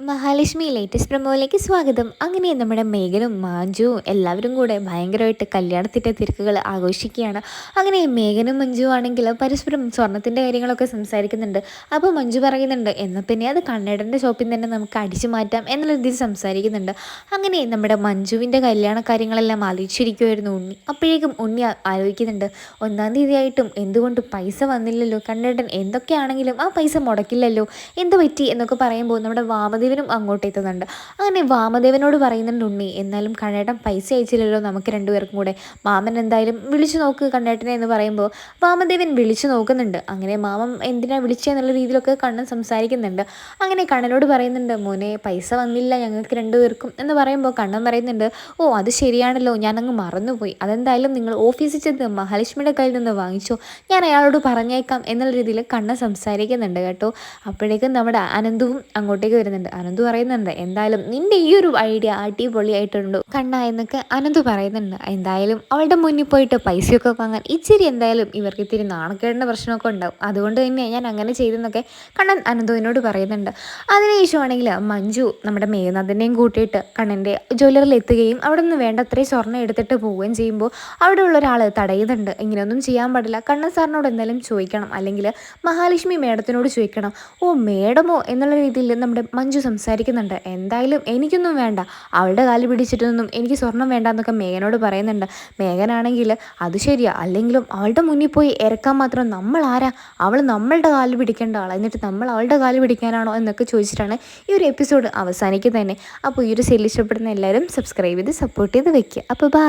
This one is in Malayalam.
മഹാലക്ഷ്മി ലേറ്റസ്റ്റ് പ്രമോയിലേക്ക് സ്വാഗതം. അങ്ങനെ നമ്മുടെ മേഘനും മാഞ്ചുവും എല്ലാവരും കൂടെ ഭയങ്കരമായിട്ട് കല്യാണത്തിന്റെ തിരക്കുകൾ ആഘോഷിക്കുകയാണ്. അങ്ങനെ മേഘനും മഞ്ജു ആണെങ്കിൽ പരസ്പരം സ്വർണത്തിന്റെ കാര്യങ്ങളൊക്കെ സംസാരിക്കുന്നുണ്ട്. അപ്പോൾ മഞ്ജു പറയുന്നുണ്ട് എന്നാൽ പിന്നെ അത് കണ്ണേടന്റെ ഷോപ്പിൽ തന്നെ നമുക്ക് അടിച്ചു മാറ്റാം എന്നുള്ള രീതിയിൽ സംസാരിക്കുന്നുണ്ട്. അങ്ങനെ നമ്മുടെ മഞ്ജുവിന്റെ കല്യാണ കാര്യങ്ങളെല്ലാം ആലോചിച്ചിരിക്കുമായിരുന്നു ഉണ്ണി. അപ്പോഴേക്കും ഉണ്ണി ആലോചിക്കുന്നുണ്ട് ഒന്നാം തീയതി ആയിട്ടും എന്തുകൊണ്ട് പൈസ വന്നില്ലല്ലോ? കണ്ണേടൻ എന്തൊക്കെയാണെങ്കിലും ആ പൈസ മുടക്കില്ലല്ലോ? എന്ത് പറ്റി? എന്നൊക്കെ പറയുമ്പോൾ നമ്മുടെ വാമതി വാമദേവനും അങ്ങോട്ടെത്തുന്നുണ്ട് അങ്ങനെ വാമദേവനോട് പറയുന്നുണ്ട് ഉണ്ണി എന്നാലും കണ്ണേട്ടൻ പൈസ അയച്ചില്ലല്ലോ നമുക്ക് രണ്ടുപേർക്കും കൂടെ. മാമൻ എന്തായാലും വിളിച്ചു നോക്ക് കണ്ണേട്ടനെ എന്ന് പറയുമ്പോൾ വാമദേവൻ വിളിച്ചു നോക്കുന്നുണ്ട്. അങ്ങനെ മാമൻ എന്തിനാ വിളിച്ചെന്നുള്ള രീതിയിലൊക്കെ കണ്ണൻ സംസാരിക്കുന്നുണ്ട്. അങ്ങനെ കണ്ണനോട് പറയുന്നുണ്ട് മോനെ പൈസ വന്നില്ല ഞങ്ങൾക്ക് രണ്ടുപേർക്കും. എന്ന് പറയുമ്പോൾ കണ്ണൻ പറയുന്നുണ്ട് ഓ അത് ശരിയാണല്ലോ ഞാൻ അങ്ങ് മറന്നുപോയി. അതെന്തായാലും നിങ്ങൾ ഓഫീസിൽ ചെന്ന് മഹാലക്ഷ്മിയുടെ കയ്യിൽ നിന്ന് വാങ്ങിച്ചോ. ഞാൻ അയാളോട് പറഞ്ഞേക്കാം എന്നുള്ള രീതിയിൽ കണ്ണൻ സംസാരിക്കുന്നുണ്ട് കേട്ടോ. അപ്പോഴേക്കും നമ്മുടെ അനന്തവും അങ്ങോട്ടേക്ക് വരുന്നുണ്ട്. അനന്തു പറയുന്നുണ്ട്. എന്തായാലും നിന്റെ ഈ ഒരു ഐഡിയ അടിപൊളിയായിട്ടുണ്ട്. കണ്ണ എന്നൊക്കെ അനന്തു പറയുന്നുണ്ട്. എന്തായാലും അവളുടെ മുന്നിൽ പോയിട്ട് പൈസയൊക്കെ വാങ്ങാൻ ഇച്ചിരി എന്തായാലും ഇവർക്ക് ഇത്തിരി നാണക്കേടിന്റെ പ്രശ്നമൊക്കെ ഉണ്ടാവും. അതുകൊണ്ട് തന്നെ ഞാൻ അങ്ങനെ ചെയ്തെന്നൊക്കെ കണ്ണൻ അനന്തുവിനോട് പറയുന്നുണ്ട്. അതിനുശേഷമാണെങ്കിൽ മഞ്ജു നമ്മുടെ മേഘനാഥനെയും കൂട്ടിയിട്ട് കണ്ണന്റെ ജ്വല്ലറിൽ എത്തുകയും അവിടെ നിന്ന് വേണ്ട അത്രയും സ്വർണം എടുത്തിട്ട് പോവുകയും ചെയ്യുമ്പോൾ അവിടെ ഉള്ള ഒരാൾ തടയുന്നുണ്ട്. ഇങ്ങനെയൊന്നും ചെയ്യാൻ പാടില്ല. കണ്ണൻ സാറിനോട് എന്തായാലും ചോദിക്കണം. അല്ലെങ്കിൽ മഹാലക്ഷ്മി മേഡത്തിനോട് ചോദിക്കണം. ഓ മേഡമോ? എന്നുള്ള രീതിയിൽ നമ്മുടെ മഞ്ജു സംസാരിക്കുന്നുണ്ട്. എന്തായാലും എനിക്കൊന്നും വേണ്ട. അവളുടെ കാൽ പിടിച്ചിട്ടൊന്നും എനിക്ക് സ്വർണം വേണ്ട എന്നൊക്കെ മേഘനോട് പറയുന്നുണ്ട്. മേഘനാണെങ്കിൽ അത് ശരിയാ. അല്ലെങ്കിലും അവളുടെ മുന്നിൽ പോയി ഇറക്കാൻ മാത്രം നമ്മൾ ആരാ അവൾ നമ്മളുടെ കാൽ പിടിക്കേണ്ട ആളാണ് എന്നിട്ട് നമ്മൾ അവളുടെ കാൽ പിടിക്കാനാണോ എന്നൊക്കെ ചോദിച്ചിട്ടാണ് ഈ ഒരു എപ്പിസോഡ് അവസാനിക്കുന്നത് തന്നെ അപ്പോൾ ഈ ഒരു സെല്ല് ഇഷ്ടപ്പെടുന്ന എല്ലാവരും സബ്സ്ക്രൈബ് ചെയ്ത് സപ്പോർട്ട് ചെയ്ത് വെക്കുക. അപ്പോൾ ബൈ